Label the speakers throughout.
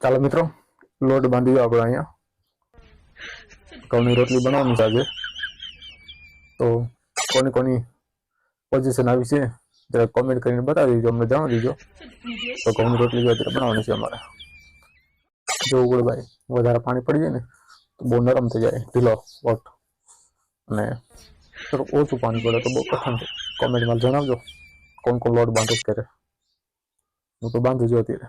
Speaker 1: ચાલો મિત્રો લોટ બાંધી આપણે અહીંયા ઘઉંની રોટલી બનાવવાની છે આજે તો કોની કોની પોઝિશન આવી છે જરા કોમેન્ટ કરીને બતાવી દીજો અમને જણાવી દીજો તો ઘઉંની રોટલી જો અત્યારે બનાવવાની છે અમારે જો ઉગળભાઈ વધારે પાણી પડી જાય ને તો બહુ નરમ થઈ જાય ઢીલો લોટ અને થોડુંક ઓછું પાણી પડે તો બહુ કઠણ છે કોમેન્ટમાં જણાવજો કોણ કોણ લોટ બાંધે છે કરે હું તો બાંધું છું અત્યારે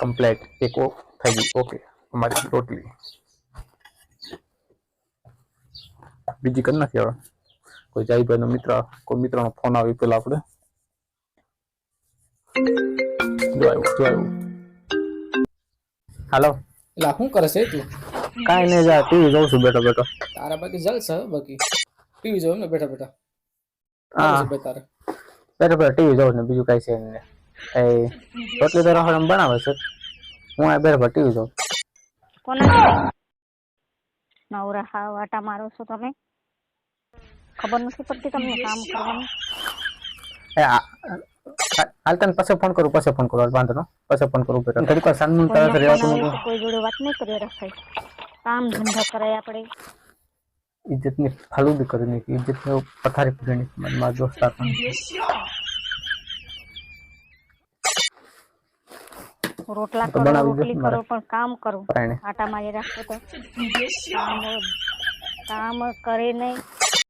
Speaker 1: કમ્પ્લીટ એક થઈ ગઈ ઓકે અમારી રોટલી બીજી કરી નાખી હવે. કોઈ જાઈભાઈનો મિત્ર કોઈ મિત્રનો ફોન આવી પેલા આપણે. આવ્યો હાલો
Speaker 2: એટલે શું કરે છે તું
Speaker 1: કાંઈ નહીં જા ટીવી જોઉં છું બેઠો બેઠો.
Speaker 2: તારા બાકી જલસા બાકી. ટીવી જોવે ને બેઠા બેઠા.
Speaker 1: હા. બેઠો બેઠો ટીવી જોઉં ને બીજું કઈ છે નહીં. એ રોટલી તો રહોડમ બનાવે છે. હું આ બેર ભટી જોઉં
Speaker 3: કોને? નવરા હા વાટા મારો છો તમે. ખબર નથી પડતી તમને કામ કરવાનું.
Speaker 1: એ હાલ તને પછી ફોન કરું પછી ફોન કરું વાંધો નો પછી ફોન કરું બેટા ઘડીક વાર સાંજનું તરત રહેવાતું નથી
Speaker 3: કોઈ જોડે વાત નહીં કરી રખાય. કામ ધંધા કરાય આપણે.
Speaker 1: ઇજ્જતની ફાલુદી કરી નાખી ઇજ્જતની પથારી પૂરી નાખી મારા મારા દોસ્તાર પણ.
Speaker 3: રોટલા કરો રોટલી કરો પણ કામ કરો. આટા મારી રાખો તો. કામ કામ કરે નહીં.